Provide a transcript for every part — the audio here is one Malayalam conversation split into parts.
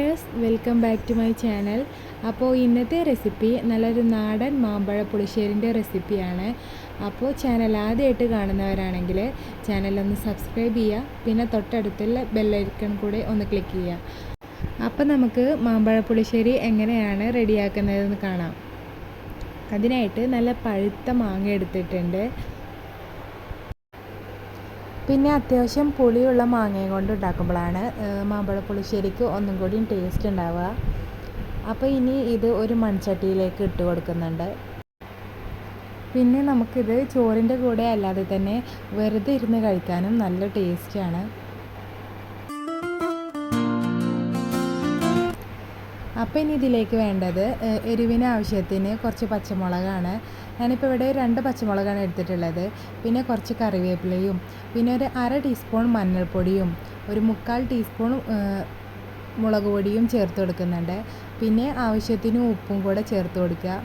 Hi dears welcome back to my channel അപ്പോൾ ഇന്നത്തെ റെസിപ്പി നല്ലൊരു നാടൻ മാമ്പഴ പുളിശ്ശേരിന്റെ റെസിപ്പിയാണ് അപ്പോൾ ചാനൽ ആദ്യമായിട്ട് കാണുന്നവരാണെങ്കിൽ ചാനലൊന്ന് സബ്സ്ക്രൈബ് ചെയ്യുക. പിന്നെ തൊട്ടടുത്തുള്ള ബെല്ലൈക്കൺ കൂടെ ഒന്ന് ക്ലിക്ക് ചെയ്യുക. അപ്പോൾ നമുക്ക് മാമ്പഴ പുളിശ്ശേരി എങ്ങനെയാണ് റെഡിയാക്കുന്നതെന്ന് കാണാം. അതിനായിട്ട് നല്ല പഴുത്ത മാങ്ങ എടുത്തിട്ടുണ്ട്. പിന്നെ അത്യാവശ്യം പുളിയുള്ള മാങ്ങയും കൊണ്ട് ഉണ്ടാക്കുമ്പോഴാണ് മാമ്പഴ പുളിശ്ശേരിക്ക് ഒന്നും കൂടി ടേസ്റ്റ് ഉണ്ടാവുക. അപ്പോൾ ഇനി ഇത് ഒരു മൺചട്ടിയിലേക്ക് ഇട്ട് കൊടുക്കുന്നുണ്ട്. പിന്നെ നമുക്കിത് ചോറിന്റെ കൂടെ അല്ലാതെ തന്നെ വെറുതെ ഇരുന്ന് കഴിക്കാനും നല്ല ടേസ്റ്റാണ് അപ്പോൾ ഇനി ഇതിലേക്ക് വേണ്ടത് എരിവിന് ആവശ്യത്തിന് കുറച്ച് പച്ചമുളകാണ്. ഞാനിപ്പോൾ ഇവിടെ രണ്ട് പച്ചമുളകാണ് എടുത്തിട്ടുള്ളത്. പിന്നെ കുറച്ച് കറിവേപ്പിലയും പിന്നെ ഒരു അര ടീസ്പൂൺ മഞ്ഞൾപ്പൊടിയും ഒരു മുക്കാൽ ടീസ്പൂൺ മുളക് പൊടിയും ചേർത്ത് കൊടുക്കുന്നുണ്ട്. പിന്നെ ആവശ്യത്തിന് ഉപ്പും കൂടെ ചേർത്ത് കൊടുക്കുക.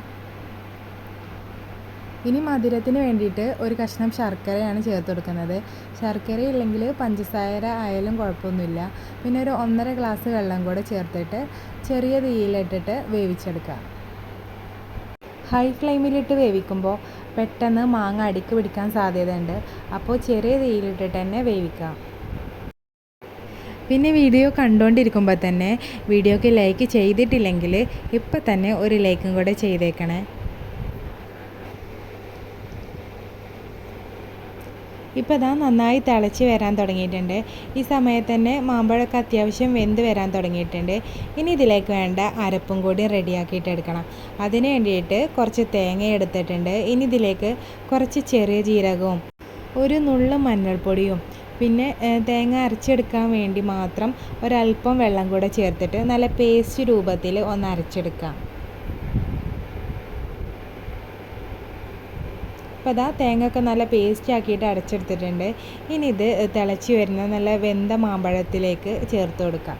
ഇനി മധുരത്തിന് വേണ്ടിയിട്ട് ഒരു കഷ്ണം ശർക്കരയാണ് ചേർത്ത് കൊടുക്കുന്നത്. ശർക്കര ഇല്ലെങ്കിൽ പഞ്ചസാര ആയാലും കുഴപ്പമൊന്നുമില്ല. പിന്നെ ഒരു ഒന്നര ഗ്ലാസ് വെള്ളം കൂടെ ചേർത്തിട്ട് ചെറിയ തീയിലിട്ടിട്ട് വേവിച്ചെടുക്കുക. ഹൈ ഫ്ലെയിമിലിട്ട് വേവിക്കുമ്പോൾ പെട്ടെന്ന് മാങ്ങ അടിക്ക് പിടിക്കാൻ സാധ്യതയുണ്ട്. അപ്പോൾ ചെറിയ തീയിലിട്ടിട്ട് തന്നെ വേവിക്കാം. പിന്നെ വീഡിയോ കണ്ടുകൊണ്ടിരിക്കുമ്പോൾ തന്നെ വീഡിയോക്ക് ലൈക്ക് ചെയ്തിട്ടില്ലെങ്കിൽ ഇപ്പം തന്നെ ഒരു ലൈക്കും കൂടെ ചെയ്തേക്കണേ. ഇപ്പോൾ ഇതാ നന്നായി തിളച്ച് വരാൻ തുടങ്ങിയിട്ടുണ്ട്. ഈ സമയത്ത് തന്നെ മാമ്പഴമൊക്കെ അത്യാവശ്യം വെന്ത് വരാൻ തുടങ്ങിയിട്ടുണ്ട്. ഇനി ഇതിലേക്ക് വേണ്ട അരപ്പും കൂടി റെഡിയാക്കിയിട്ട് എടുക്കണം. അതിന് വേണ്ടിയിട്ട് കുറച്ച് തേങ്ങ എടുത്തിട്ടുണ്ട്. ഇനി ഇതിലേക്ക് കുറച്ച് ചെറിയ ജീരകവും ഒരു നുള്ള മഞ്ഞൾപ്പൊടിയും പിന്നെ തേങ്ങ അരച്ചെടുക്കാൻ വേണ്ടി മാത്രം ഒരല്പം വെള്ളം കൂടെ ചേർത്തിട്ട് നല്ല പേസ്റ്റ് രൂപത്തിൽ ഒന്ന് അരച്ചെടുക്കാം. അപ്പോൾ അതാ തേങ്ങയൊക്കെ നല്ല പേസ്റ്റ് ആക്കിയിട്ട് അടച്ചെടുത്തിട്ടുണ്ട് ഇനി ഇത് തിളച്ച് വരുന്ന നല്ല വെന്ത മാമ്പഴത്തിലേക്ക് ചേർത്ത് കൊടുക്കാം.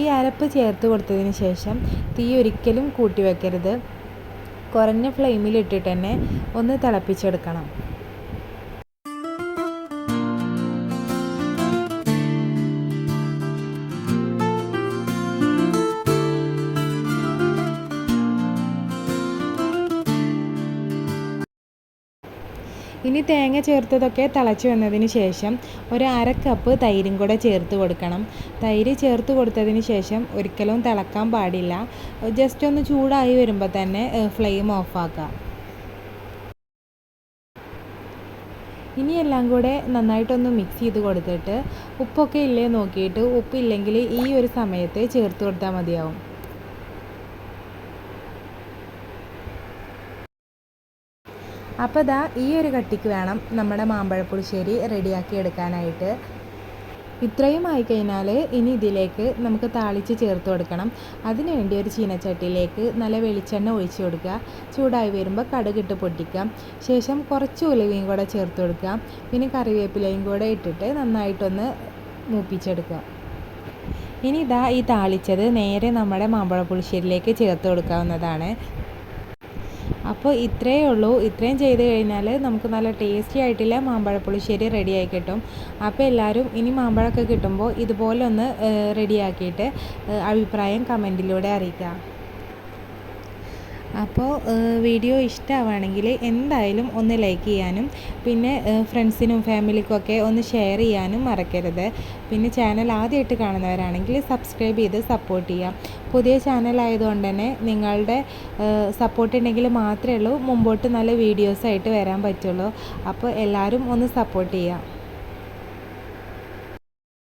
ഈ അരപ്പ് ചേർത്ത് കൊടുത്തതിന് ശേഷം തീ ഒരിക്കലും കൂട്ടി വെക്കരുത്. കുറഞ്ഞ ഫ്ലെയിമിലിട്ടിട്ട് തന്നെ ഒന്ന് തിളപ്പിച്ചെടുക്കണം. ഇനി തേങ്ങ ചേർത്തതൊക്കെ തിളച്ച് വന്നതിന് ശേഷം ഒരു അര കപ്പ് തൈരും കൂടെ ചേർത്ത് കൊടുക്കണം. തൈര് ചേർത്ത് കൊടുത്തതിന് ശേഷം ഒരിക്കലും തിളക്കാൻ പാടില്ല. ജസ്റ്റ് ഒന്ന് ചൂടായി വരുമ്പോൾ തന്നെ ഫ്ലെയിം ഓഫാക്കാം ഇനി എല്ലാം കൂടെ നന്നായിട്ടൊന്ന് മിക്സ് ചെയ്ത് കൊടുത്തിട്ട് ഉപ്പൊക്കെ ഇല്ലേ നോക്കിയിട്ട് ഉപ്പില്ലെങ്കിൽ ഈ ഒരു സമയത്ത് ചേർത്ത് കൊടുത്താൽ മതിയാവും. അപ്പോൾ ദാ ഈ ഒരു കട്ടിക്ക് വേണം നമ്മുടെ മാമ്പഴപ്പുളിശ്ശേരി റെഡിയാക്കി എടുക്കാനായിട്ട്. ഇത്രയും ആയി കഴിഞ്ഞാൽ ഇനി ഇതിലേക്ക് നമുക്ക് താളിച്ച് ചേർത്ത് കൊടുക്കണം. അതിനുവേണ്ടി ഒരു ചീനച്ചട്ടിയിലേക്ക് നല്ല വെളിച്ചെണ്ണ ഒഴിച്ചു കൊടുക്കുക. ചൂടായി വരുമ്പോൾ കടുകിട്ട് പൊട്ടിക്കാം. ശേഷം കുറച്ച് ഉലുവയും കൂടെ ചേർത്ത് കൊടുക്കുക പിന്നെ കറിവേപ്പിലയും കൂടെ ഇട്ടിട്ട് നന്നായിട്ടൊന്ന് മൂപ്പിച്ചെടുക്കുക. ഇനി ഇതാ ഈ താളിച്ചത് നേരെ നമ്മുടെ മാമ്പഴ പുളിശ്ശേരിയിലേക്ക് ചേർത്ത് കൊടുക്കാവുന്നതാണ്. അപ്പോൾ ഇത്രയേ ഉള്ളൂ. ഇത്രയും ചെയ്ത് കഴിഞ്ഞാൽ നമുക്ക് നല്ല ടേസ്റ്റി ആയിട്ടുള്ള മാമ്പഴ പുളിശ്ശേരി റെഡിയായി കിട്ടും. അപ്പോൾ എല്ലാവരും ഇനി മാമ്പഴമൊക്കെ കിട്ടുമ്പോൾ ഇതുപോലെ ഒന്ന് റെഡിയാക്കിയിട്ട് അഭിപ്രായം കമന്റിലൂടെ അറിയിക്കുക അപ്പോൾ വീഡിയോ ഇഷ്ടമാവുകയാണെങ്കിൽ എന്തായാലും ഒന്ന് ലൈക്ക് ചെയ്യാനും പിന്നെ ഫ്രണ്ട്സിനും ഫാമിലിക്കൊക്കെ ഒന്ന് ഷെയർ ചെയ്യാനും മറക്കരുത്. പിന്നെ ചാനൽ ആദ്യമായിട്ട് കാണുന്നവരാണെങ്കിൽ സബ്സ്ക്രൈബ് ചെയ്ത് സപ്പോർട്ട് ചെയ്യാം. പുതിയ ചാനലായതുകൊണ്ട് തന്നെ നിങ്ങളുടെ സപ്പോർട്ട് ഉണ്ടെങ്കിൽ മാത്രമേ ഉള്ളൂ. മുമ്പോട്ട് നല്ല വീഡിയോസായിട്ട് വരാൻ പറ്റുള്ളൂ. അപ്പോൾ എല്ലാവരും ഒന്ന് സപ്പോർട്ട് ചെയ്യാം.